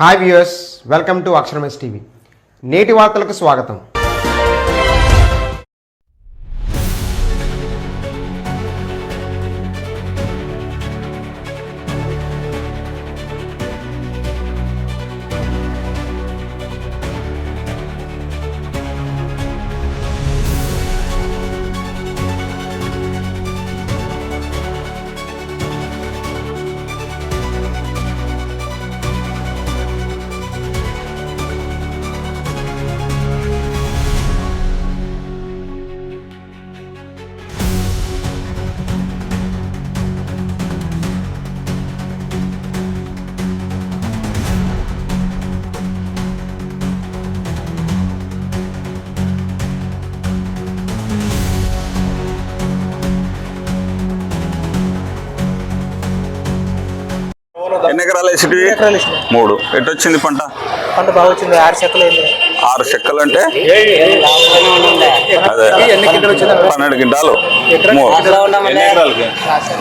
Hi viewers welcome to అక్షరమస్ TV. నేటి వార్తలకు స్వాగతం. ఎకరాలు వేసిటివి. మూడు. ఎటు వచ్చింది పంట? పంట బాగా వచ్చింది ఆరు చెక్కలు ఆరు చెక్కలు అంటే అదే. ఎన్ని కింటలు వచ్చింది? పన్నెండు ఎకరాకి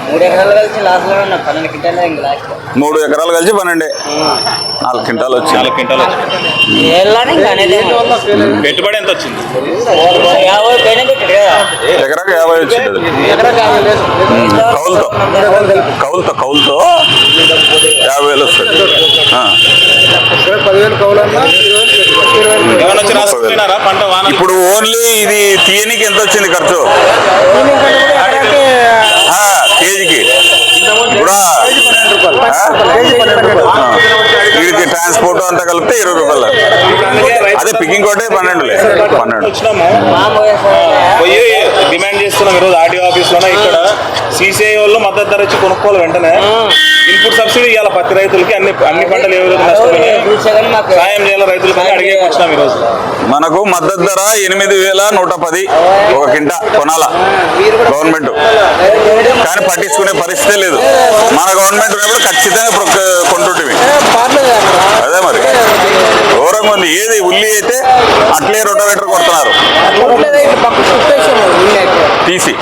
మూడు. ఎకరాలు కలిసి లాస్ట్. లో ఉన్నా పన్నెండు. నాలుగు క్వింటాలు వచ్చింది. నాలుగు క్వింటాలు వచ్చింది. పెట్టుబడి ఎంత వచ్చింది? ఎకరాకు యాభై వచ్చింది. కౌలుతో. కౌలుతో కౌలుతో యాభై వేలు వస్తుంది వచ్చి ఇప్పుడు ఓన్లీ ఇది తీయనికి ఎంత వచ్చింది ఖర్చు? కేజీకి. ఇప్పుడు వీడికి ట్రాన్స్పోర్ట్ అంతా కలిపితే ఇరవై రూపాయలు. అదే పికింగ్ కోటే పన్నెండులే. పన్నెండు వచ్చినాము మామూలుగా పోయి డిమాండ్ చేస్తున్నాం ఈరోజు ఆర్టీఓ ఆఫీస్లోనే ఇక్కడ సీసీఐ వాళ్ళు మద్దతు ధర ఇచ్చి కొనుక్కోవాలి వెంటనే. ఇన్పుట్ సబ్సిడీ ఇవ్వాలి పత్తి రైతులకి. అన్ని అన్ని పంటలు ఏ విధంగా సాయం చేయాలి రైతులకి అడిగే వచ్చినాం ఈరోజు. మనకు మద్దతు ధర ఎనిమిది వేల నూట పది ఒక కింట కొనాల? గవర్నమెంట్. కానీ పట్టించుకునే పరిస్థితే లేదు. మన గవర్నమెంట్ ఉన్నప్పుడు ఖచ్చితంగా కొంటుంటివి అదే మరి. ఘోరంగా ఉంది. ఏది ఉల్లి అయితే అట్లే రొటోవేటర్ కొడుతున్నారు. తీసి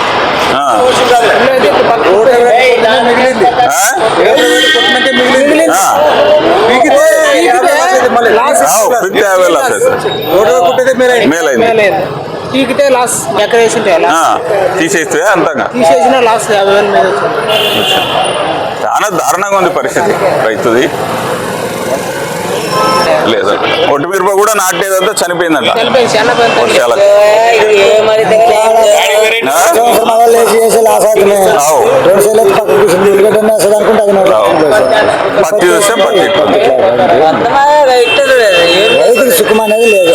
మేలైంది. పీకితే లాస్ ఎక్కడ తీసేస్తే అంతగా. తీసేసిన లాస్ యాభై వేలు మీద చాలా దారుణంగా ఉంది పరిస్థితి రైతుది. లేదా. ఒట్టి మిరప కూడా నాటేదంతా చనిపోయిందంట. వర్షాలకు. పత్తి చూస్తే పత్తి.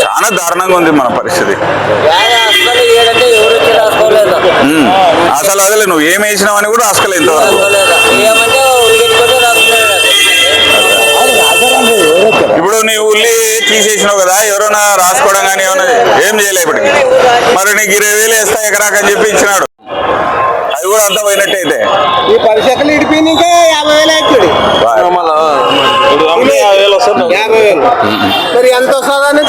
చాలా దారుణంగా ఉంది మన పరిస్థితి. అసలు. అసలు అదే నువ్వు ఏం వేసినావు అని కూడా అసలు ఇంతవరకు. ఇప్పుడు నీ ఉల్లి తీసేసినావు కదా ఎవరైనా రాసుకోవడం కానీ ఏమన్నా ఏం చేయలే ఇప్పటికి. మరి నీకు ఇరవై వేలు వేస్తా ఎకరాకు అని చెప్పి ఇచ్చినాడు. అది కూడా అంతా పోయినట్టే అయితే. ఈ ఇడిపోయింది ఇంకా యాభై వేలు అవుతుంది. ఇప్పుడు అమ్మితే యాభై వేలు వస్తుంది యాభై వేలు. మరి ఎంత వస్తుందని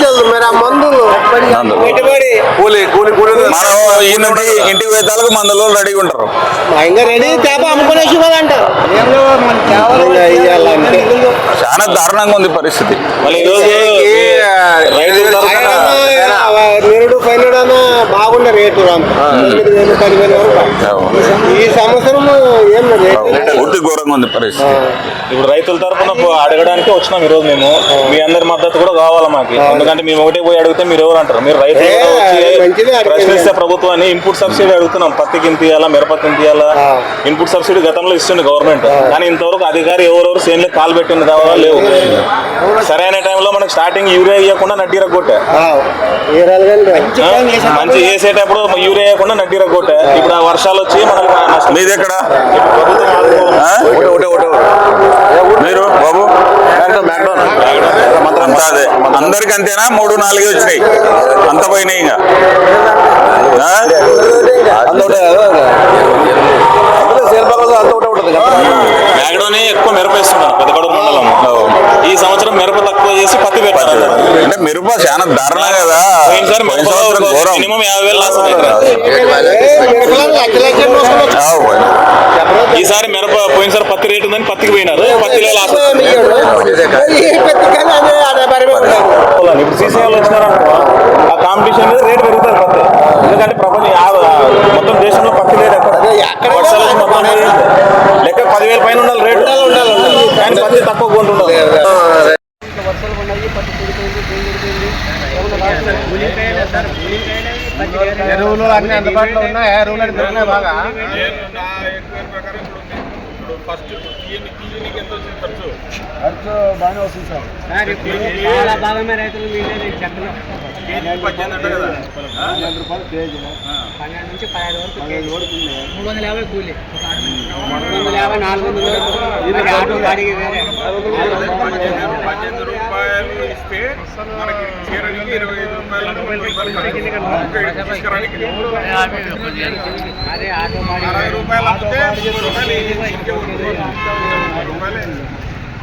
కూలి కూలి మనం రెడీగా ఉంటారు. చాలా దారుణంగా ఉంది పరిస్థితి. నిరుడు పైనుడు అన్న బాగుండే రేటు తొమ్మిది వేలు పదివేలు వరకు ఈ సంవత్సరం ఏం రేటు పూర్తి ఘోరంగా ఉంది పరిస్థితి. ఇప్పుడు రైతుల తరఫున అడగడానికి వచ్చినాం ఈ రోజు మేము మీ అందరి మద్దతు కూడా కావాలి మాకు? ఎందుకంటే మేము ఒకటే పోయి అడిగితే మీరు ఎవరు అంటారు? మీరు రైతులు అడిగేది. ప్రశ్నిస్తే ప్రభుత్వాన్ని ఇన్పుట్ సబ్సిడీ అడుగుతున్నాం. పత్తికి ఇంత ఇవ్వాలా మిరపకి ఇంత ఇవ్వాలా ఇన్పుట్ సబ్సిడీ గతంలో ఇస్తుంది గవర్నమెంట్ కానీ ఇంతవరకు అధికారి ఎవరెవరు సేన్లే కాలు పెట్టింది కావాలా లేవు. సరైన టైంలో మనకు స్టార్టింగ్ యూరియా ఇవ్వకుండా నడ్డీర కొట్టే. ఏ రాలుగండి ఆ? మంచి వేసేటప్పుడు యూరియా వేయకుండా నడ్డీర కొట్టే. ఇప్పుడు ఆ వర్షాలు వచ్చి మనకు మీది ఎక్కడ? మీరు బాబు? అంతా అదే అందరికి అంతేనా మూడు నాలుగే వచ్చినాయి అంత పోయినాయి ఇంకా ఆ? మేగడోనే ఎక్కువ మిరప వేస్తున్నారు పెద్దగడ మండలం ఈ సంవత్సరం మిరప తక్కువ చేసి పత్తి పెట్టారు అంటే మిరప చాలా దారుణం కదా మినిమం యాభై వేలు లాస్. ఈసారి పోయినసారి పత్తి రేటు ఉందని పత్తికి పోయినారు. పత్తిలో లాస్ ఇప్పుడు సీసీ వాళ్ళు వచ్చినారనుకో ఆ కాంపిటీషన్ రేట్ పెరుగుతుంది పత్తి. ఎందుకంటే ప్రపంచం మొత్తం దేశంలో పత్తి రేట్ ఎక్కడ ఎక్కడ వర్షాలు వచ్చి మొత్తం. లెక్క పదివేల పైన ఉండాలి రేటు. కానీ పత్తి తక్కువ కొంటుండాలి ఎరువులు అన్ని అందుబాటులో ఉన్నాయి? ఎరువులు దొరికినాయి బాగా? no pasó ni un día ఖర్చు బాగానే వస్తుంది సార్. చాలా భాగమే రైతులు మీదే చెట్లు పన్నెండు రూపాయలు కేజీ. పన్నెండు నుంచి పదహైదు వరకు కేజీ. మూడు వందల యాభై కూలి. మూడు వందల యాభై నాలుగు వందలు మరి ఆటో బాడీకి వేరే. పద్దెనిమిది రూపాయలు. ఇస్తే మనకి చీరనికి ఇరవై ఐదు రూపాయలు అదే ఆటో అరవై రూపాయలు అమ్మితే రూపాయలు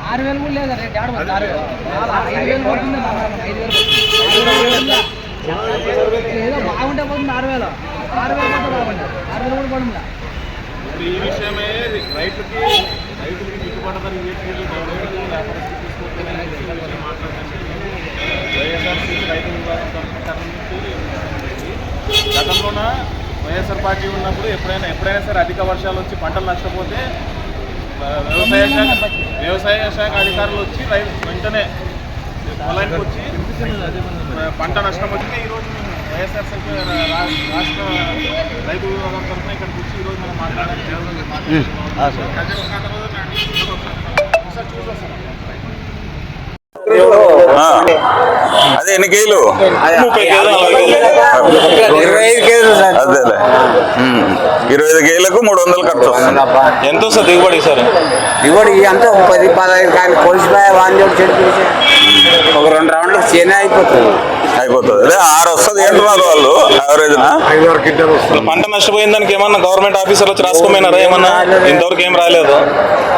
ఆరు వేలు కూడా లేదా రేట్ ఆడ ఆరు ఐదు వేలు పడుతుంది ఏదో బాగుంటే పోతుంది ఆరు వేలు ఆరు వేలు పోతే బాగుంటుంది ఆరు వేలు కూడా పడుతుందా ఈ విషయమే రైతుకి రైతులకి గిట్టుబాటు వైఎస్ఆర్సీపీ రైతు విభాగం నుంచి గతంలోన వైఎస్ఆర్ పార్టీ ఉన్నప్పుడు ఎప్పుడైనా ఎప్పుడైనా సరే అధిక వర్షాలు వచ్చి పంటలు నష్టపోతే వ్యవసాయ శాఖ వ్యవసాయ శాఖ అధికారులు వచ్చి రైతు వెంటనే పొలానికి వచ్చి పంట నష్టం వచ్చింది. ఈరోజు వైఎస్ఆర్సీపీ రాష్ట్ర రైతు విభాగం తరఫున ఇక్కడికి వచ్చి ఈరోజు మనం మాట్లాడాలి ఒకసారి చూసి వస్తాం. అదే ఎన్ని సార్. అదేలే. ఇరవై ఐదు కేజీలకు మూడు వందలు ఖర్చు వస్తుంది. ఎంత వస్తుంది దిగుబడి సార్ ఇవ్వడు అంతా ఒక పది పదహైదు కానీ కొలిసిపోయా వాంజోడు చెడు పిలిచి ఒక రెండు రౌండ్లు చేనే అయిపోతుంది. అయిపోతుంది. అదే ఆరు వస్తుంది ఏంటున్నారు వాళ్ళు? యావరేజ్ పంట నష్టపోయిన దానికి ఏమన్నా గవర్నమెంట్ ఆఫీసర్ వచ్చి రాసుకోమైనారా ఏమన్నా? ఇంతవరకు ఏం రాలేదు.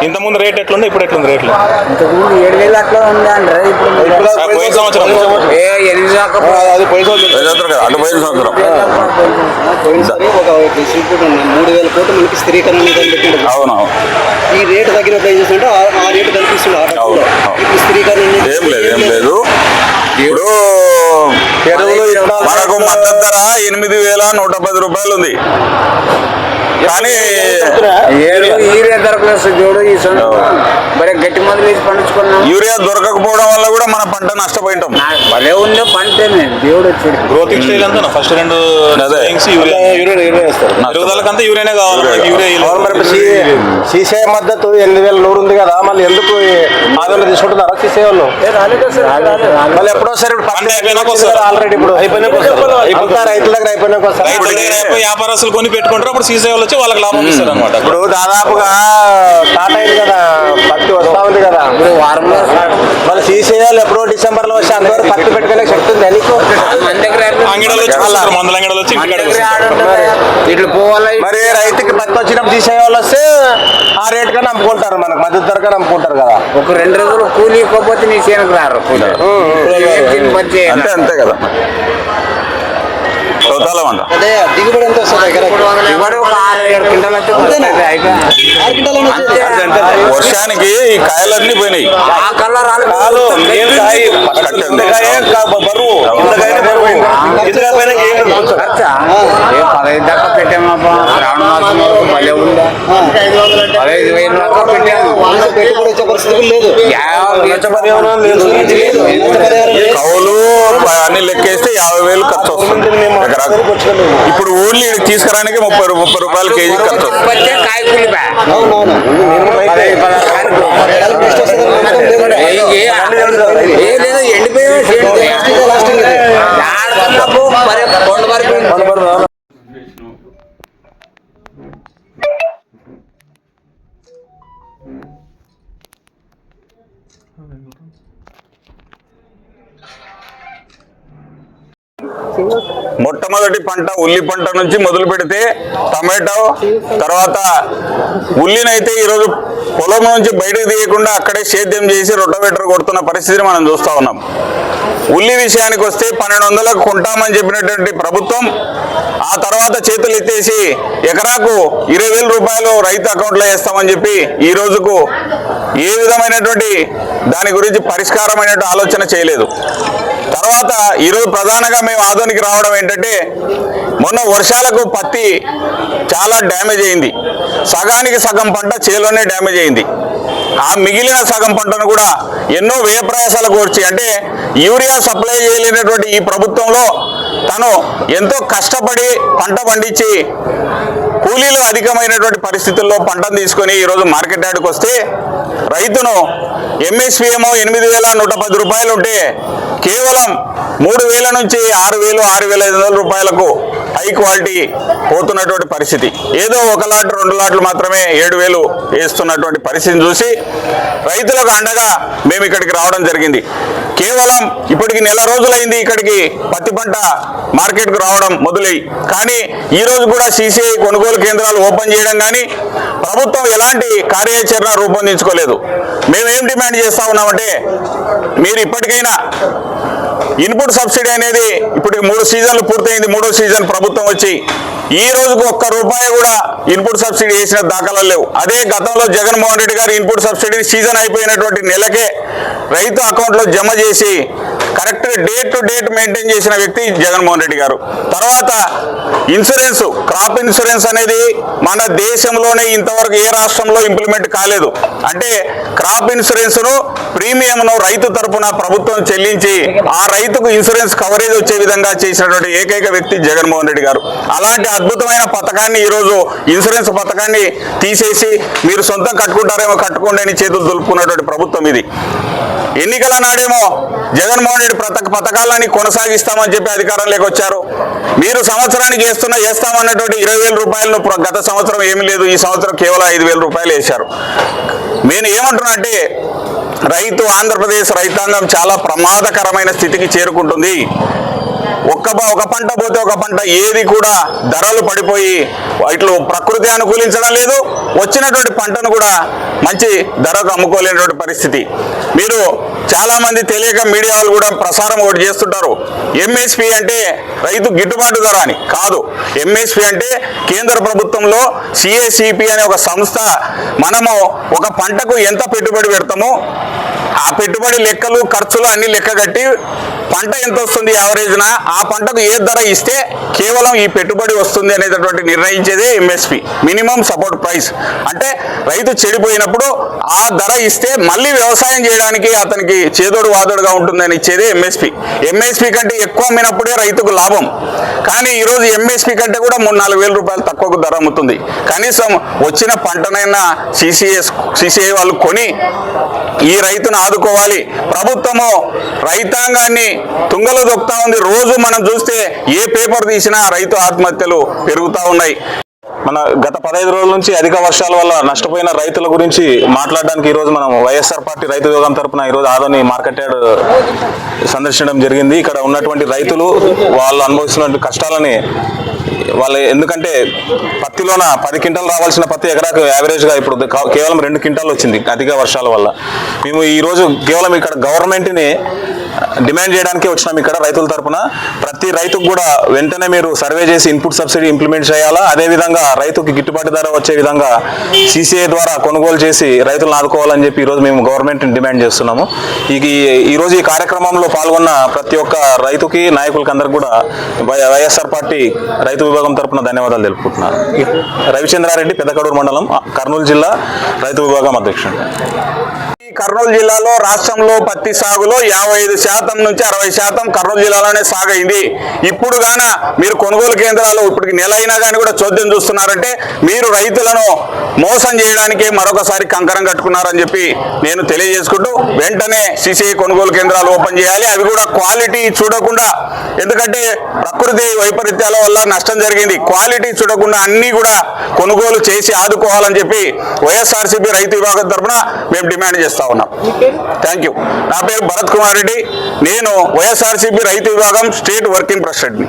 ఇంత ముందు రేట్ ఎట్లుండే? ఇప్పుడు ఎట్లుంది రేట్లు ఇంతకుముందు ఏడు వేలు అట్లా ఉంది అంటారా. ఇప్పుడు ఆ, పోయిన సంవత్సరం. ఏ ఎనిమిది దాకా అది పోయి సంవత్సరం. కదా అటు పోయిన సంవత్సరం. పోయినసారి ఒక ఇన్స్టిట్యూట్ ఉంది మూడు వేల కోట్లు మనకి స్థిరీకరణ నిధులు పెట్టిండు. అవును ఈ రేటు తగ్గినప్పుడు ఏం చేస్తుంటే ఆ- రేటు కనిపిస్తుంది. ఇప్పుడు స్థిరీకరణ ఏం లేదు ఏం లేదు. ఇప్పుడు ఎరువులు విత్తనాలు మనకు మద్దతు ధర ఎనిమిది వేల నూట పది రూపాయలు ఉంది. కానీ ఈరే దొరకలేదు చూడు ఈ మరి గట్టి మొదలు వేసి పండించుకున్నాం. యూరియా దొరకకపోవడం వల్ల కూడా మన పంట నష్టపోయింటాం. భలే ఉండే పంటేనే. దేవుడు వచ్చాడు అంతా ఫస్ట్ రెండు యూరియా. యూరియా యూరియా పెరుగుదలకంతా యూరియానే కావాలి. యూరియా మద్దతు ఎనిమిది వేల నూరు ఉంది కదా మళ్ళీ ఎందుకు ఆదాయంలో తీసుకుంటున్నారా సీసీఐ వాళ్ళు? మళ్ళీ ఎప్పుడో సరే పంట. ఆల్రెడీ ఇప్పుడు. అంతా రైతుల దగ్గర అయిపోయినాక వస్తారు? రైతుల దగ్గర అయిపోయి వ్యాపారస్తులు కొని పెట్టుకుంటారు అప్పుడు సీసీ వాళ్ళు వచ్చి వాళ్ళకి లాభం ఇస్తారు అనమాట ఇప్పుడు దాదాపుగా స్టార్ట్ అయింది కదా పత్తి వస్తా ఉంది కదా. ఇప్పుడు వారంలో మన సీసీఐలు ఎప్పుడో డిసెంబర్లో వచ్చి అంతవరకు పత్తి పెట్టుకునే శక్తి ఉంది నీకు? అంగడలు వచ్చి మందుల అంగడలు వచ్చి ఇట్లా పోవాలి. మరి రైతుకి పత్తి వచ్చినప్పుడు సీసీఐ వాళ్ళు వస్తే ఆ రేట్ కన్నా అమ్ముకుంటారు మనకు మద్దతు ధర కన్నా అమ్ముకుంటారు కదా. ఒక రెండు రోజులు కూలీ ఇవ్వకపోతే నీ చేనుకు రారు? అంతే అంతే కదా. అదే దిగుబడి వస్తుంది దగ్గర ఇవ్వడు ఒక ఆరు ఏడు క్వింటాలు వచ్చి వస్తుంది. అయిపోయి. ఆరు క్వింటాలు వచ్చేది. వర్షానికి ఈ కాయలన్నీ పోయినాయి ఆ కలర్ రాలేదు. కాదు ఏం కాయ కట్టండి. ఇంతకాయ కా- బరువు ఇంతకాయ బరువు ఇంతకాయ పైన ఏం లేదు. ఖర్చా? ఏ పదహైదు దాకా పెట్టామబ్బా శ్రావణ మాసం వరకు భలే ఉందా పదహైదు వేలు దాకా పెట్టాము మనసు పెట్టుబడి వచ్చే పరిస్థితి కూడా లేదు యాభై నష్టపరిహారం లేదు లేదు. నష్టపరిహారం లేదు. కౌలు అన్ని లెక్కేస్తే యాభై వేలు ఖర్చు వస్తుంది ఇప్పుడు ఓన్లీ తీసుకురానికి ముప్పై ముప్పై రూపాయలు కేజీ ఖర్చు వస్తుంది మొట్టమొదటి పంట ఉల్లి పంట నుంచి మొదలు పెడితే టమాటో తర్వాత ఉల్లినైతే ఈరోజు పొలం నుంచి బయటకు తీయకుండా అక్కడే సేద్యం చేసి రొట్టబెటర్ కొడుతున్న పరిస్థితిని మనం చూస్తా ఉన్నాం. ఉల్లి విషయానికి వస్తే పన్నెండు వందలకు కొంటామని చెప్పినటువంటి ప్రభుత్వం ఆ తర్వాత చేతులు ఎత్తేసి ఎకరాకు ఇరవై వేల రూపాయలు రైతు అకౌంట్లో వేస్తామని చెప్పి ఈ రోజుకు ఏ విధమైనటువంటి దాని గురించి పరిష్కారమైనటువంటి ఆలోచన చేయలేదు. తర్వాత ఈరోజు ప్రధానంగా మేము ఆధునికి రావడం ఏంటంటే మొన్న వర్షాలకు పత్తి చాలా డ్యామేజ్ అయింది. సగానికి సగం పంట చేలోనే డ్యామేజ్ అయింది. ఆ మిగిలిన సగం పంటను కూడా ఎన్నో వ్యయ ప్రయాసాలు కోర్చి అంటే యూరియా సప్లై చేయలేనటువంటి ఈ ప్రభుత్వంలో తను ఎంతో కష్టపడి పంట పండించి కూలీలు అధికమైనటువంటి పరిస్థితుల్లో పంటను తీసుకొని ఈరోజు మార్కెట్ యార్డ్కి వస్తే రైతును ఎంఎస్పి ఎనిమిది వేల నూట పది రూపాయలు ఉంటే కేవలం మూడు వేల నుంచి ఆరు వేలు ఆరు వేల ఐదు వందల రూపాయలకు హై క్వాలిటీ పోతున్నటువంటి పరిస్థితి. ఏదో ఒక లాట్ రెండు లాట్లు మాత్రమే ఏడు వేలు వేస్తున్నటువంటి పరిస్థితిని చూసి రైతులకు అండగా మేము ఇక్కడికి రావడం జరిగింది. కేవలం ఇప్పటికి నెల రోజులైంది ఇక్కడికి పత్తి పంట మార్కెట్కు రావడం మొదలై కానీ ఈ రోజు కూడా సీసీఐ కొనుగోలు కేంద్రాలు ఓపెన్ చేయడం కానీ ప్రభుత్వం ఎలాంటి కార్యాచరణ రూపొందించుకోలేదు. మేమేం డిమాండ్ చేస్తా ఉన్నామంటే మీరు ఇప్పటికైనా ఇన్పుట్ సబ్సిడీ అనేది ఇప్పుడు మూడు సీజన్లు పూర్తయింది మూడో సీజన్ ప్రభుత్వం వచ్చి ఈ రోజుకు ఒక్క రూపాయి కూడా ఇన్పుట్ సబ్సిడీ వేసిన దాఖలాలు లేవు. అదే గతంలో జగన్మోహన్ రెడ్డి గారు ఇన్పుట్ సబ్సిడీ సీజన్ అయిపోయినటువంటి నెలకే రైతు అకౌంట్లో జమ చేసి correct date to date maintain చేసిన వ్యక్తి జగన్మోహన్ రెడ్డి గారు. తర్వాత ఇన్సూరెన్స్ క్రాప్ ఇన్సూరెన్స్ అనేది మన దేశంలోనే ఇంతవరకు ఏ రాష్ట్రంలో ఇంప్లిమెంట్ కాలేదు. అంటే క్రాప్ ఇన్సూరెన్స్ను ప్రీమియంను రైతు తరపున ప్రభుత్వం చెల్లించి ఆ రైతుకు ఇన్సూరెన్స్ కవరేజ్ వచ్చే విధంగా చేసినటువంటి ఏకైక వ్యక్తి జగన్మోహన్ రెడ్డి గారు. అలాంటి అద్భుతమైన పథకాన్ని ఈరోజు ఇన్సూరెన్స్ పథకాన్ని తీసేసి మీరు సొంతం కట్టుకుంటారేమో కట్టుకోండి అని చేతులు దులుపుకున్నటువంటి ప్రభుత్వం ఇది. ఎన్నికల నాడేమో జగన్మోహన్ రెడ్డి పథక పథకాలని కొనసాగిస్తామని చెప్పి అధికారంలోకి వచ్చారు. మీరు సంవత్సరానికి వేస్తున్న చేస్తామన్నటువంటి ఇరవై వేల రూపాయలను గత సంవత్సరం ఏమి లేదు ఈ సంవత్సరం కేవలం ఐదు వేల రూపాయలు వేశారు. నేను ఏమంటున్నా అంటే రైతు ఆంధ్రప్రదేశ్ రైతాంగం చాలా ప్రమాదకరమైన స్థితికి చేరుకుంటుంది. ఒక్క ఒక పంట పోతే ఒక పంట ఏది కూడా ధరలు పడిపోయి ఇట్లు ప్రకృతి అనుకూలించడం లేదు వచ్చినటువంటి పంటను కూడా మంచి ధరకు అమ్ముకోలేనటువంటి పరిస్థితి. మీరు చాలా మంది తెలియక మీడియా వాళ్ళు కూడా ప్రసారం ఒకటి చేస్తుంటారు. ఎంఎస్పి అంటే రైతు గిట్టుబాటు ధర అని కాదు. ఎంఎస్పి అంటే కేంద్ర ప్రభుత్వంలో సిఏసిపి అనే ఒక సంస్థ మనము ఒక పంటకు ఎంత పెట్టుబడి పెడతామో? ఆ పెట్టుబడి లెక్కలు ఖర్చులు అన్ని లెక్క కట్టి పంట ఎంత వస్తుంది యావరేజ్న ఆ పంటకు ఏ ధర ఇస్తే కేవలం ఈ పెట్టుబడి వస్తుంది అనేటటువంటి నిర్ణయించేదే ఎంఎస్పి మినిమం సపోర్ట్ ప్రైస్ అంటే రైతు చెడిపోయినప్పుడు ఆ ధర ఇస్తే మళ్ళీ వ్యవసాయం చేయడానికి అతనికి చేదోడు వాదోడుగా ఉంటుందని ఇచ్చేదే ఎంఎస్పి ఎంఎస్పి కంటే ఎక్కువ అమ్మినప్పుడే రైతుకు లాభం. కానీ ఈరోజు ఎంఎస్పి కంటే కూడా మూడు నాలుగు వేల రూపాయలు తక్కువకు ధర అమ్ముతుంది. కనీసం వచ్చిన పంటనైనా సిసిఎస్ సిసిఐ వాళ్ళు కొని ఈ రైతును ఆదుకోవాలి. ప్రభుత్వము రైతాంగాన్ని తుంగలో దొక్కుతా ఉంది. రోజు మనం చూస్తే ఏ పేపర్ తీసినా రైతు ఆత్మహత్యలు పెరుగుతూ ఉన్నాయి. మన గత పదహైదు రోజుల నుంచి అధిక వర్షాల వల్ల నష్టపోయిన రైతుల గురించి మాట్లాడడానికి ఈరోజు మనం వైఎస్ఆర్ పార్టీ రైతు యోగం తరపున ఈరోజు ఆదోని మార్కెట్ యార్డ్ సందర్శించడం జరిగింది. ఇక్కడ ఉన్నటువంటి రైతులు వాళ్ళు అనుభవిస్తున్న కష్టాలని వాళ్ళు ఎందుకంటే పత్తిలోన పది క్వింటాలు రావాల్సిన పత్తి ఎకరాకు యావరేజ్గా ఇప్పుడు కేవలం రెండు క్వింటాలు వచ్చింది అధిక వర్షాల వల్ల. మేము ఈరోజు కేవలం ఇక్కడ గవర్నమెంట్ని డిమాండ్ చేయడానికి వచ్చినాం ఇక్కడ రైతుల తరపున. ప్రతి రైతుకు కూడా వెంటనే మీరు సర్వే చేసి ఇన్పుట్ సబ్సిడీ ఇంప్లిమెంట్ చేయాలా? అదేవిధంగా రైతుకి గిట్టుబాటు ధర వచ్చే విధంగా సీసీఐ ద్వారా కొనుగోలు చేసి రైతులను ఆదుకోవాలని చెప్పి ఈరోజు మేము గవర్నమెంట్ని డిమాండ్ చేస్తున్నాము. ఈ ఈరోజు ఈ కార్యక్రమంలో పాల్గొన్న ప్రతి ఒక్క రైతుకి నాయకులకి అందరికి కూడా వై- వైఎస్ఆర్ పార్టీ రైతు విభాగం తరపున ధన్యవాదాలు తెలుపుకుంటున్నాను. రవిచంద్రారెడ్డి పెద్దకడూరు మండలం కర్నూలు జిల్లా రైతు విభాగం అధ్యక్షుడు. ఈ కర్నూలు జిల్లాలో రాష్ట్రంలో పత్తి సాగులో యాభై ఐదు శాతం నుంచి అరవై శాతం కర్నూలు జిల్లాలోనే సాగైంది. ఇప్పుడు గాన మీరు కొనుగోలు కేంద్రాలు ఇప్పటికి నెల అయినా కానీ కూడా చోద్యం చూస్తున్నారంటే మీరు రైతులను మోసం చేయడానికి మరొకసారి కంకరం కట్టుకున్నారని చెప్పి నేను తెలియజేసుకుంటూ వెంటనే సిసిఐ కొనుగోలు కేంద్రాలు ఓపెన్ చేయాలి. అవి కూడా క్వాలిటీ చూడకుండా ఎందుకంటే ప్రకృతి వైపరీత్యాల వల్ల నష్టం జరిగింది. క్వాలిటీ చూడకుండా అన్నీ కూడా కొనుగోలు చేసి ఆదుకోవాలని చెప్పి వైఎస్ఆర్సీపీ రైతు విభాగం తరఫున మేము డిమాండ్ చేస్తా ఉన్నాం. థ్యాంక్ యూ నా పేరు భరత్ కుమార్ రెడ్డి. నేను వైఎస్ఆర్సీపీ రైతు విభాగం స్టేట్ వర్కింగ్ ప్రెసిడెంట్ని.